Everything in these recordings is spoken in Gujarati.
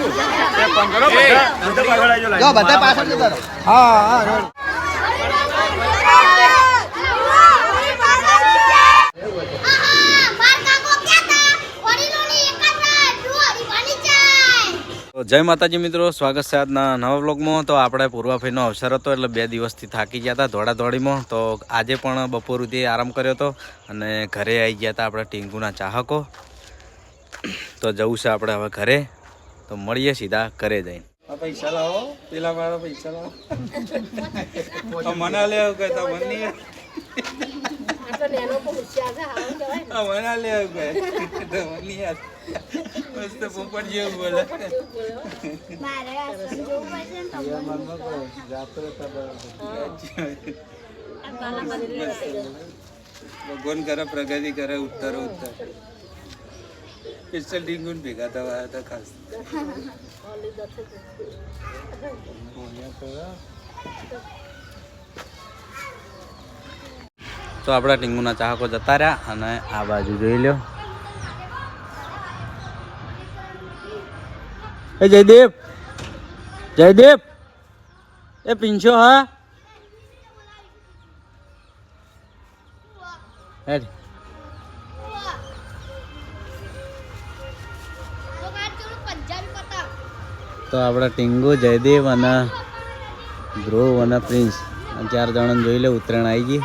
જો જય માતાજી મિત્રો, સ્વાગત છે આજના નવા બ્લોગમાં તો આપણે પૂર્વાફીનો અવસર હતો, એટલે બે દિવસથી થાકી ગયા હતા દોડાદોડીમાં તો આજે પણ બપોર સુધી આરામ કર્યો હતો અને ઘરે આવી ગયા હતા આપણે ટીંગુના ચાહકો. તો જવું છે આપણે હવે ઘરે. તો મળીએ સીધા ઘરે જઈને. પૈસા લાવો. પેલા મારા પૈસા લાવો. મને લે કે તો મને મના લે કે તો મને મસ્ત પોપટ જેવું બોલે. ભગવાન કરે પ્રગતિ કરે ઉત્તર ઉત્તર. પિસ્તલ ડીંગુન ભેગા થવા હતા ખાસ. તો આપણા ટીંગુના ચાહકો જતા રહ્યા અને આ બાજુ જોઈ લ્યો. એ જયદેવ! જયદેવ! એ પીંછો, હા? હેડ. તો આપણા ટીંગુ જયદેવ અને ધ્રુવ અને પ્રિન્સ. ચાર જણાને જોઈ લે, ઉત્તરાયણ આવી ગઈ.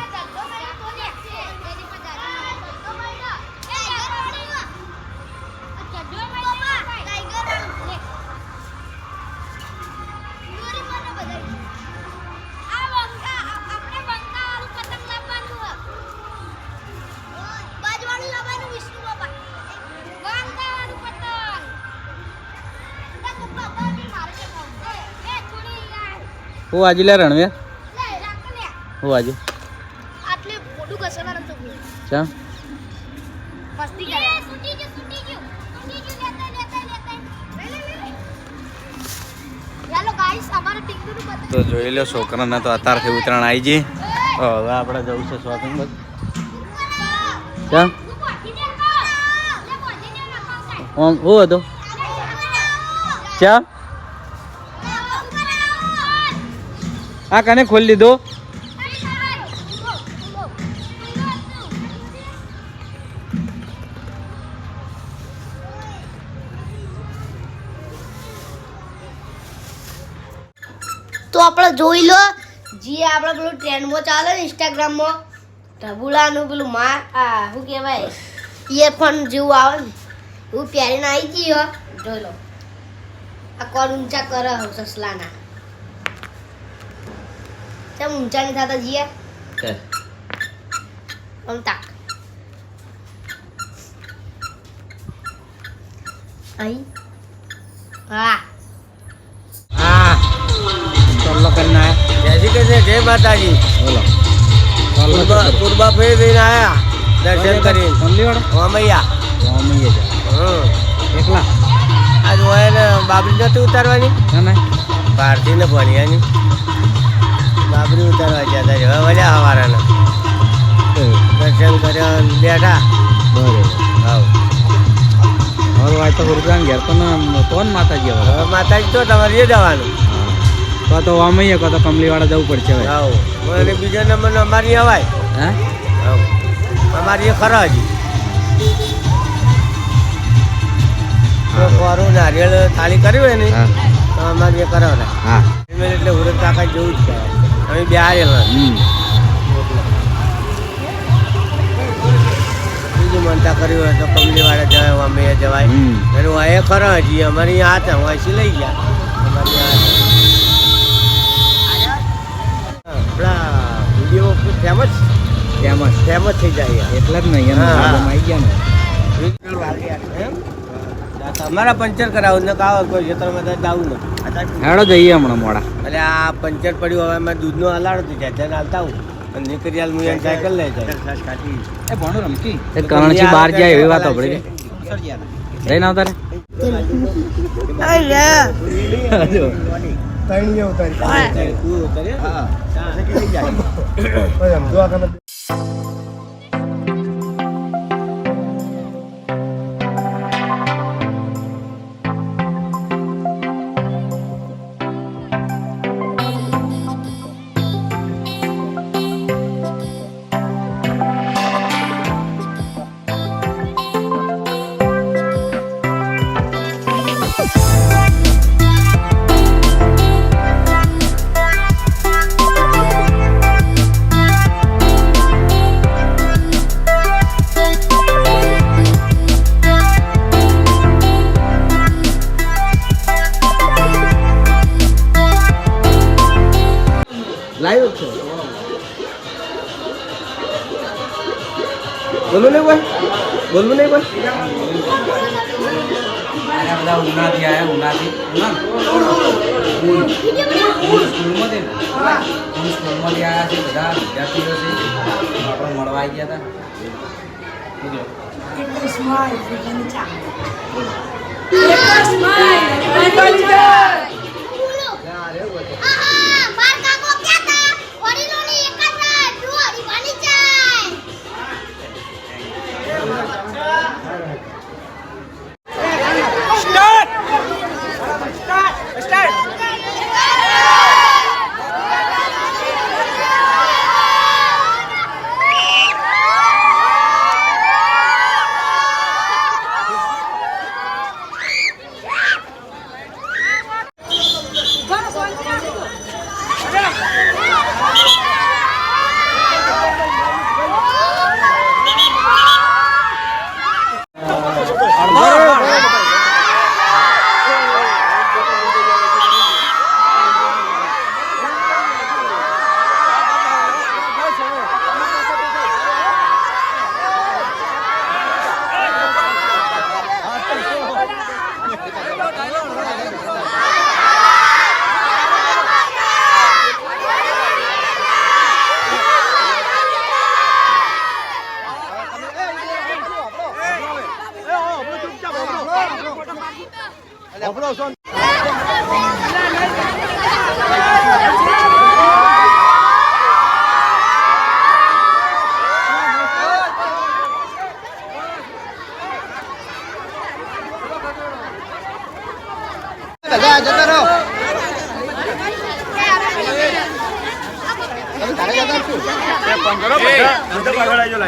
હું આજે લે રણવે. હું આજે. આટલે મોટું ઘસવાનું તો ચા? મસ્તી કરે છૂટી ગયો છૂટી ગયો. છૂટી ગયો લેતા લેતા લેતા. લે લે લે ચાલો ગાઈસ અમારે ટીંગુનું બતાવો તો જોઈ લો છોકરાને તો અત્યારથી ઉત્તરાયણ આવી ગઈ તો હવે આપણે જવું છે શોપિંગ બસ. ચા? ઓમ હું હતો ચા? આ કને ખોલી લીધો તો આપણે જોઈ લો, જે આપણે પેલું ટ્રેન્ડમાં ચાલે ને ઇન્સ્ટાગ્રામમાં ઢબુલાનું પેલું મા આ શું કહેવાય? ઇયરફોન જેવું આવે ને એવું પહેરીને આવી ગઈ જોઈ લો. આ કોણ ઊંચા કરે હો સસલાના તેમ ઊંચા નહીં થતા જીએ? આમ તાક. અહીં. હા. હા. ચોલ્લો કરીને આયા જય શ્રી કૃષ્ણ જય માતાજી. બોલો. કુરબા કુરબા ફેર થઈને આયા. દર્શન કરી. વામૈયા ઓમઈએ હમ. એકલા? આજ હોય ને બાબરી નથી ઉતારવાની? ના ના. ભારતી ને ભણ્યાની બાબરી ઉતારવા ગયા હતા. હવે વળ્યા હવારાના દર્શન કર્યા બેઠા. બરાબર. હા હવે તો ગુરુદ્રામ ઘેર તો ના કોણ માતાજી હવે. માતાજી તો તમારે જવાનું. તો તો વામઈએ કાં તો કમલીવાળા જવું પડશે હવે. હાવ. અને બીજા નંબર અમારી અવાય. હે? અમારી ખરા હજી ખોરું નારિયેળ થાળી કરી હોય ને તો અમારી એ કરાવડા હા. એટલે હુરત કાકા જેવું જ કહેવાય અમે બે હારેલા હમ. બીજું મનતા કર્યું હોય તો કમલીવાળા જવાય અમે જવાય. આ એ ખરા હજી અમારી અહીંયા હતા લઈ ગયા. અમારી આપણા વીડિયો ફેમસ ફેમસ ફેમસ થઈ જાય. એટલે જ નહીં. આવી ગયા ને. એમ? તમારા પંચર કરાવું ને કાવ કોઈ ક્ષેત્રમાં તો જવું નથી હેડો જઈએ હમણાં મોડા અરે આ પંચર પડ્યું હવે એમાં દૂધનો હલાડો તો જાય ત્યાં હાલતા આવું અને નીકળી હાલ હું સાયકલ લઈ જાય એ ભણો રમકી એ કરણથી બહાર જાય એવી વાત આપણી જઈને આવતા રે તું ઉતરે? હા. બોલવું નહીં કોઈ બોલવું નહીં કોઈ બધા ઉનાથી આવ્યા ઉનાથી સ્કૂલમાંથી સ્કૂલમાંથી આવ્યા છે બધા વિદ્યાર્થીઓ છે આપણે મળવા આવી ગયા હતા આહા, માર કાકો કહેતા, વડીલોની એક જ રાત, ડુહારી બની જાય.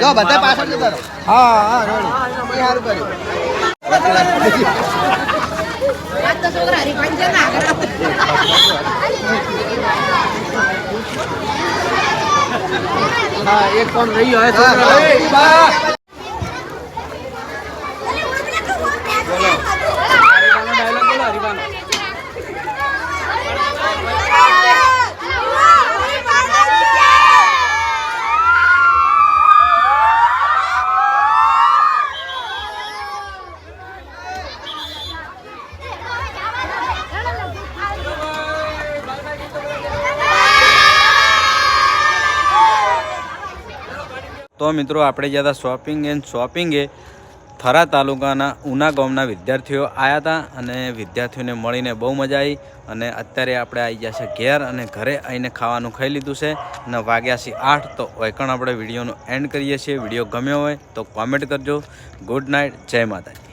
જો બધા પાછળ જતા રહો. હા હા રોડી. એ સારું કર્યું. હા એક કોણ રહ્યો હે છોકરા મિત્રો આપણે ગયા શોપિંગ એન્ડ શોપિંગે થરા તાલુકાના ઉના ગામના વિદ્યાર્થીઓ આવ્યા હતા અને વિદ્યાર્થીઓને મળીને બહુ મજા આવી અને અત્યારે આપણે આવી ગયા છે ઘેર અને ઘરે આવીને ખાવાનું ખાઈ લીધું છે અને વાગ્યા છે આઠ તો વૈકણ આપણે વિડીયોનું એન્ડ કરીએ છીએ. વીડિયો ગમ્યો હોય તો કોમેન્ટ કરજો. ગુડ નાઇટ જય માતાજી.